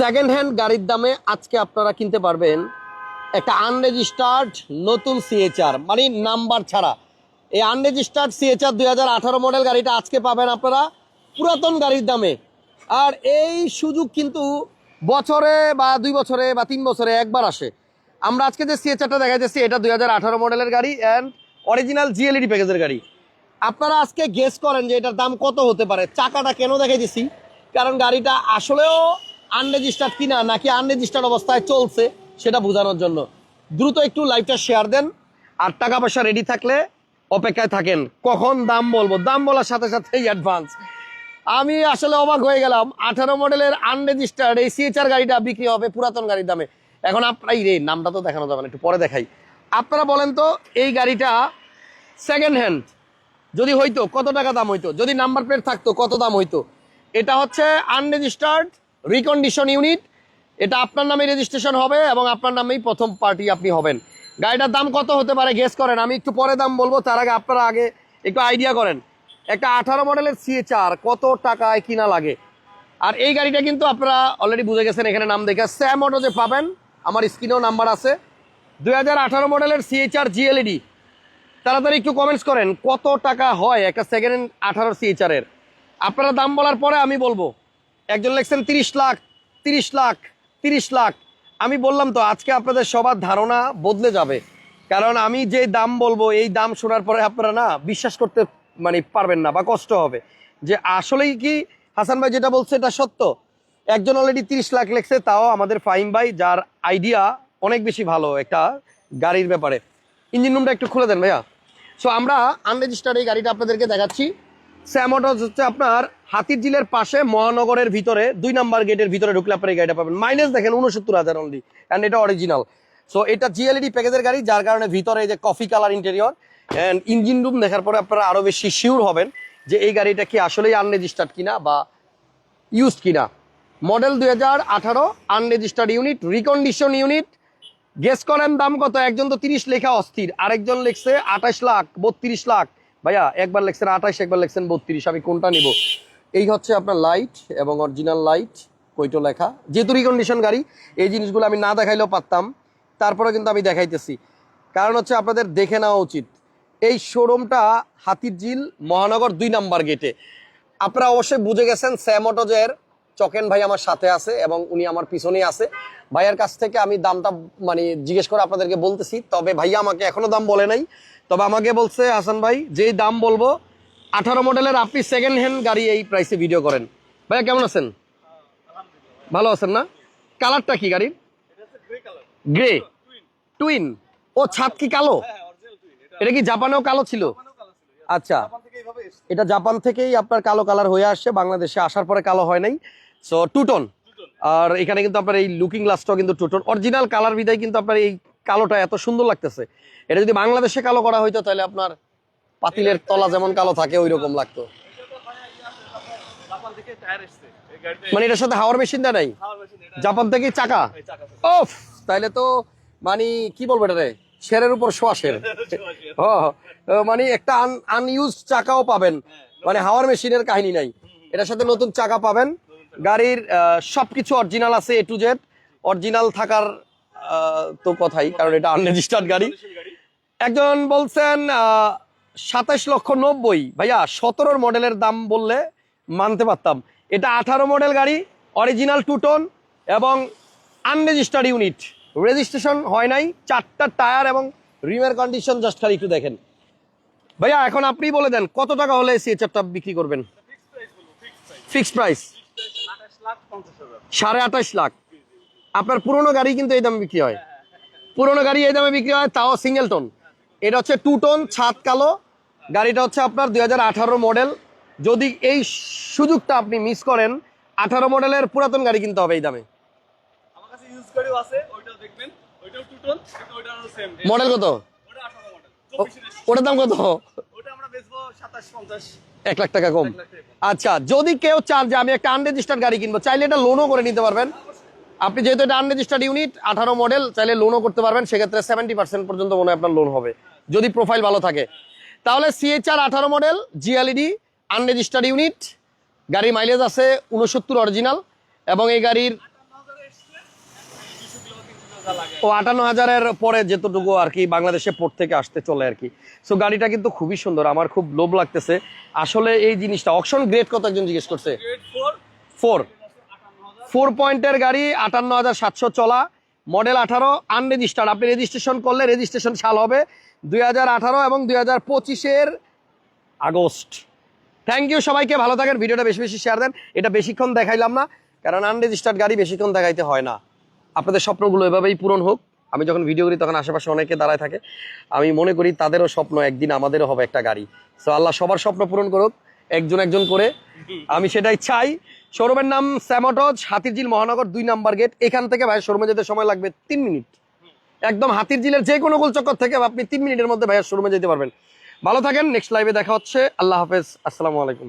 Second hand গাড়ির দামে আজকে আপনারা কিনতে পারবেন একটা আনরেজিস্টার্ড নতুন সিএচআর মানে নাম্বার ছাড়া। এই আনরেজিস্টার্ড সিএচআর দুই হাজার আঠারো মডেল গাড়িটা আজকে পাবেন আপনারা পুরাতন গাড়ির দামে। আর এই সুযোগ কিন্তু বছরে বা দুই বছরে বা তিন বছরে একবার আসে। আমরা আজকে যে সিএচআরটা দেখা যাচ্ছে এটা দুই হাজার আঠারো মডেলের গাড়ি অ্যান্ড অরিজিনাল জিএলইডি প্যাকেজের গাড়ি। আপনারা আজকে গেস করেন যে এটার দাম কত হতে পারে। চাকাটা কেন দেখাইতেছি? কারণ গাড়িটা আসলেও আনরেজিস্টার্ড কিনা নাকি আনরেজিস্টার্ড অবস্থায় চলছে, সেটা বোঝানোর জন্য। দ্রুত একটু লাইভটা শেয়ার দেন, আর টাকা পয়সা রেডি থাকলে অপেক্ষায় থাকেন। কখন দাম বলব? দাম বলার সাথে সাথেই অ্যাডভান্স আমি আসলে অবাক হয়ে গেলাম, আঠারো মডেলের আনরেজিস্টার্ড এই সিএচআর গাড়িটা বিক্রি হবে পুরাতন গাড়ির দামে। এখন আপনার এই রে, নামটা তো দেখানো যাবে না, একটু পরে দেখাই। আপনারা বলেন তো, এই গাড়িটা সেকেন্ড হ্যান্ড যদি হইতো, কত টাকা দাম হইতো? যদি নাম্বার প্লেট থাকতো, কত দাম হইতো? এটা হচ্ছে আনরেজিস্টার্ড রিকন্ডিশন ইউনিট এটা আপনার নামে রেজিস্ট্রেশন হবে এবং আপনার নামেই প্রথম পার্টি আপনি হবেন। গাড়িটার দাম কত হতে পারে গেস করেন, আমি একটু পরে দাম বলব, তার আগে আপনারা আগে একটু আইডিয়া করেন। একটা আঠারো মডেলের সিএচআর কত টাকায় কিনা লাগে? আর এই গাড়িটা কিন্তু আপনারা অলরেডি বুঝে গেছেন, এখানে নাম দেখে স্যাম অটো যে পাবেন। আমার স্ক্রিনেও নাম্বার আছে। দুই হাজার আঠারো মডেলের সিএচআর জিএলইডি তাড়াতাড়ি একটু কমেন্টস করেন, কত টাকা হয় একটা সেকেন্ড হ্যান্ড আঠারো সিএচআর এর আপনারা দাম বলার পরে আমি বলব। একজন লেখছেন তিরিশ লাখ তিরিশ লাখ তিরিশ লাখ। আমি বললাম তো, আজকে আপনাদের সবার ধারণা বদলে যাবে। কারণ আমি যে দাম বলব, এই দাম শোনার পরে আপনারা না বিশ্বাস করতে মানে পারবেন না বা কষ্ট হবে। যে আসলেই কি, হাসান ভাই যেটা বলছে এটা সত্য? একজন অলরেডি তিরিশ লাখ লেখছে, তাও আমাদের ফাইম ভাই, যার আইডিয়া অনেক বেশি ভালো একটা গাড়ির ব্যাপারে। ইঞ্জিন রুমটা একটু খুলে দেন ভাইয়া। সো আমরা আনরেজিস্টার্ড এই গাড়িটা আপনাদেরকে দেখাচ্ছি। স্যামোটস হচ্ছে আপনার হাতির ঝিলের পাশে মহানগরের ভিতরে, দুই নাম্বার গেটের ভিতরে ঢুকলে আপনার এই গাড়িটা পাবেন। মাইলেজ দেখেন উনসত্তর হাজার অনলি অ্যান্ড এটা অরিজিনাল সো এটা জিএলইডি প্যাকেজের গাড়ি, যার কারণে ভিতরে এই যে coffee colour interior and engine room দেখার পরে আপনারা আরও বেশি শিওর হবেন যে এই গাড়িটা কি আসলেই আনরেজিস্টার্ড কিনা বা ইউজড কিনা। মডেল দুই হাজার আঠারো unregistered unit recondition unit guess করেন দাম কত? একজন তো তিরিশ লেখা অস্থির, আরেকজন লিখছে আঠাশ লাখ, বত্রিশ লাখ। ভাইয়া, একবার লেখছেন আঠাশ, একবার লেখছেন বত্রিশ, আমি কোনটা নিব? এই হচ্ছে আপনার লাইট এবং অরিজিনাল লাইট কইটো লেখা। যেহেতু রিকন্ডিশন গাড়ি, এই জিনিসগুলো আমি না দেখাইলেও পারতাম। তারপরে কিন্তু আমি দেখাইতেছি। কারণ হচ্ছে আপনাদের দেখে নেওয়া উচিত। এই শোরুমটা হাতির ঝিল মহানগর দুই নাম্বার গেটে আপনারা অবশ্যই বুঝে গেছেন স্যামোটোজের চকেন ভাই আমার সাথে আছে এবং উনি আমার পিছনেই আছে। ভাইয়ার কাছ থেকে আমি দামটা মানে জিজ্ঞেস করে আপনাদেরকে বলতেছি তবে ভাইয়া আমাকে এখনও দাম বলে নাই। তবে আমাকে বলছে হাসান ভাই যেই দাম বলব আঠারো মডেলের আপনি সেকেন্ড হ্যান্ড গাড়ি এই প্রাইসে ভিডিও করেন। ভাইয়া কেমন আছেন? ভালো আছেন না? কালারটা কি গাড়ির? গ্রে টুইন ও ছাদ কি কালো? এটা কি জাপানেও কালো ছিল? আচ্ছা। এটা জাপান থেকেই আপনার কালো কালার হয়ে আসছে বাংলাদেশে আসার পরে কালো হয় নাই। সো টুটন আর এখানে কিন্তু আপনার এই লুকিং গ্লাসটাও কিন্তু টুটন অরিজিনাল কালার বিদায় কিন্তু আপনার এই কালোটা এত সুন্দর লাগতেছে। এটা যদি বাংলাদেশে কালো করা হইতো তাহলে আপনার পাতিলের তলা যেমন কালো থাকে ওই রকম লাগতো। মানে এটার সাথে হাওয়ার মেশিন দেয় নাই? জাপান থেকে চাকা? ওফ! তাইলে তো মানে কি বলব এটা রে? শেরের উপর শোয়া শের। মানে একটা আনইউজ চাকাও পাবেন। মানে হাওয়ার মেশিনের কাহিনী নাই। এটার সাথে নতুন চাকা পাবেন। গাড়ির সবকিছু অরিজিনাল আছে এ টু জেড অরিজিনাল থাকার তো কথাই কারণ এটা আনরেজিস্টার্ড গাড়ি। একজন বলছেন সাতাশ লক্ষ নব্বই। ভাইয়া সতেরোর মডেলের দাম বললে মানতে পারতাম। এটা আঠারো মডেল গাড়ি অরিজিনাল টুটন এবং আনরেজিস্টার্ড ইউনিট রেজিস্ট্রেশন হয় নাই চারটা টায়ার এবং রিমের কন্ডিশন জাস্ট খালি একটু দেখেন। ভাইয়া এখন আপনি বলে দেন কত টাকা হলে সিএচআরটা বিক্রি করবেন? ফিক্সড প্রাইস সাড়ে আঠাশ লাখ। আপনার পুরোনো গাড়ি কিন্তু এই দামে বিক্রি হয়। পুরোনো গাড়ি এই দামে বিক্রি হয় তাও সিঙ্গেল টোন এটা হচ্ছে টু টোন ছাদ কালো। গাড়িটা হচ্ছে আপনার দুই হাজার আঠারো মডেল যদি এই সুযোগটা আপনি মিস করেন আঠারো মডেলের পুরাতন গাড়ি কিনতে হবে এই দামে। আমার কাছে ইউজ করেও আছে দেখবেন ওইটাও টুটন কিন্তু ওইটা সেম মডেল কত? ওটা 18 মডেল ও- 24 এর ওটার দাম কত? ওটা আমরা বেচবো 27 50 এক লাখ টাকা কম। আচ্ছা যদি কেউ চান যে আমি একটা আনরেজিস্টার্ড গাড়ি কিনবো চাইলে এটা লোনও করে নিতে পারবেন। আপনি যেহেতু এটা আনরেজিস্টার্ড ইউনিট আঠারো মডেল চাইলে লোনও করতে পারবেন। সেক্ষেত্রে সেভেন্টি পার্সেন্ট পর্যন্ত মনে হয় আপনার লোন হবে যদি প্রোফাইল ভালো থাকে। তাহলে সিএচআর আঠারো model G LED unregistered unit গাড়ির মাইলেজ আছে উনসত্তর অরিজিনাল এবং এই গাড়ির ও আটান্ন হাজারের পরে যেতটুকু আর কি বাংলাদেশে পোর্ট থেকে আসতে চলে আর কি। সো গাড়িটা কিন্তু খুবই সুন্দর আমার খুব লোভ লাগতেছে। আসলে এই জিনিসটা অকশন গ্রেড কত একজন জিজ্ঞেস করছে? ফোর ফোর পয়েন্টের গাড়ি আটান্ন হাজার সাতশো চলা মডেল আঠারো আনরেজিস্টার্ড আপনি রেজিস্ট্রেশন করলে রেজিস্ট্রেশন সাল হবে দুই হাজার আঠারো এবং দুই হাজার পঁচিশের আগস্ট। থ্যাংক ইউ সবাইকে ভালো থাকেন ভিডিওটা বেশি বেশি শেয়ার দেন। এটা বেশিক্ষণ দেখাইলাম না কারণ আনরেজিস্টার্ড গাড়ি বেশিক্ষণ দেখাইতে হয় না। আপনাদের স্বপ্নগুলো এভাবেই পূরণ হোক। আমি যখন ভিডিও করি, তখন আশেপাশে অনেকে দাঁড়ায় থাকে। আমি মনে করি তাদেরও স্বপ্ন একদিন আমাদেরও হবে একটা গাড়ি। সো আল্লাহ সবার স্বপ্ন পূরণ করুক, একজন একজন করে। আমি সেটাই চাই। শোরুমের নাম স্যামটজ, হাতিরঝিল মহানগর, দুই নাম্বার গেট। এখান থেকে ভাই শোরুমে যেতে সময় লাগবে তিন মিনিট। একদম হাতিরঝিলের যে কোনো গোলচক্কর থেকে আপনি তিন মিনিটের মধ্যে ভাইয়ের শোরুমে যেতে পারবেন। ভালো থাকেন নেক্সট লাইভে দেখা হচ্ছে। আল্লাহ হাফেজ, আসসালামু আলাইকুম।